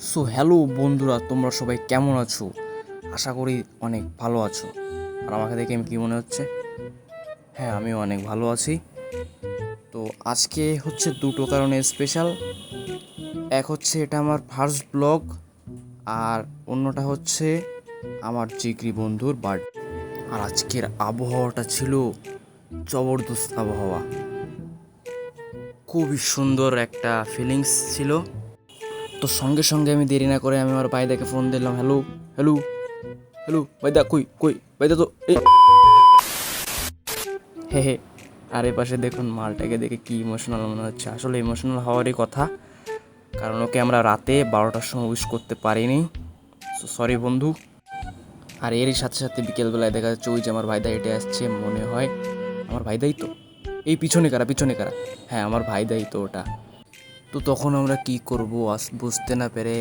So hello বন্ধুরা, তোমরা সবাই কেমন আছো? আশা করি অনেক ভালো আছো। আর আমাকে দেখে কী মনে হচ্ছে? হ্যাঁ আমিও অনেক ভালো আছি। তো আজকে হচ্ছে দুটো কারণে স্পেশাল এক হচ্ছে এটা আমার ফার্স্ট ব্লগ আর অন্যটা হচ্ছে আমার জিগরি বন্ধুর বার্থ আর আজকের আবহাওয়াটা ছিল জবরদস্ত আবহাওয়া। খুবই সুন্দর একটা ফিলিংস ছিল। তো সঙ্গে সঙ্গে আমি দেরি না করে আমি আমার বাইদাকে ফোন দিলাম হ্যালো হ্যালো হ্যালো বাইদা কই কই বাইদা তো এই হে হে, আর এ পাশে দেখুন মালটাকে দেখে কি ইমোশনাল মনে হচ্ছে। আসলে ইমোশনাল হওয়ারই কথা, কারণ ওকে আমরা রাতে বারোটার সময় উইশ করতে পারিনি। সরি বন্ধু। আর এরই সাথে সাথে বিকেলবেলায় দেখা যাচ্ছে ওই যে আমার ভাইদা হেঁটে আসছে, মনে হয়। আমার ভাইদাই তো? এই পিছনে কারা পিছনে কারা? হ্যাঁ আমার ভাইদাই তো ওটা। তো তখন আমরা কি করব আস, বুঝতে না পেরে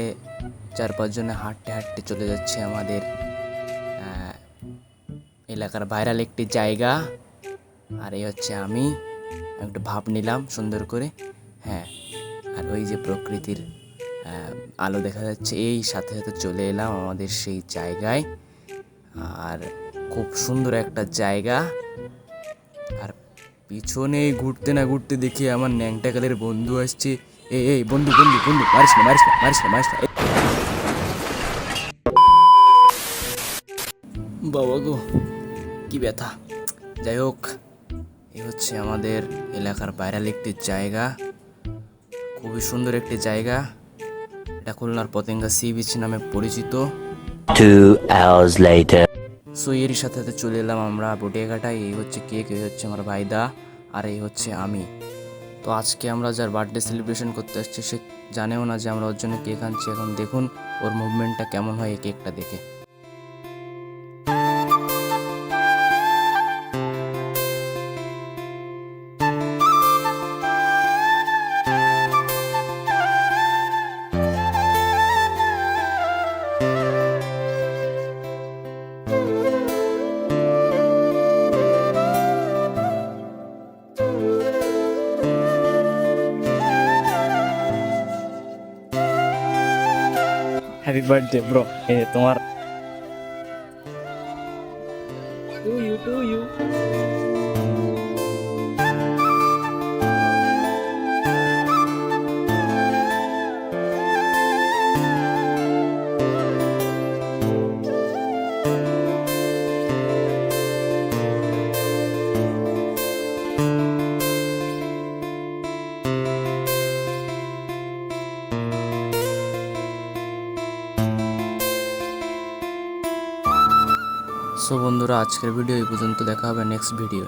চার পাঁচজনে হাঁটতে হাঁটতে চলে যাচ্ছে আমাদের এলাকার ভাইরাল একটি জায়গা। আর এই হচ্ছে আমি একটু ভাব নিলাম সুন্দর করে হ্যাঁ। আর ওই যে প্রকৃতির আলো দেখা যাচ্ছে, এই সাথে সাথে চলে এলাম আমাদের সেই জায়গায়। আর খুব সুন্দর একটা জায়গা। আর পিছনে ঘুরতে না ঘুরতে দেখি আমার ন্যাংটা কালের বন্ধু আসছে এই এই বন্ধু বন্ধু বন্ধু মারিস না মারিস না মারিস না মারিস না। বাবা গো কি ব্যথা। যাই হোক এই হচ্ছে আমাদের এলাকার ভাইরাল একটি জায়গা। খুবই সুন্দর একটি জায়গা। এটা খুলনার পতেঙ্গা সি বিচ নামে পরিচিত। Two hours later. সো এরই সাথে সাথে চলে এলাম আমরা বটিয়াঘাটায় এই হচ্ছে কেক এই হচ্ছে আমার ভাইদা আর এই হচ্ছে আমি। তো আজকে আমরা যার বার্থডে সেলিব্রেশন করতে আসছি, সে জানেও না যে আমরা ওর জন্য কেক আনছি। এখন দেখুন ওর মুভমেন্টটা কেমন হয় এই কেকটা দেখে। হ্যাপি বার্থডে ব্রো এ তোমার to you to you so বন্ধুরা আজকের ভিডিও এই পর্যন্ত। দেখা হবে নেক্সট ভিডিও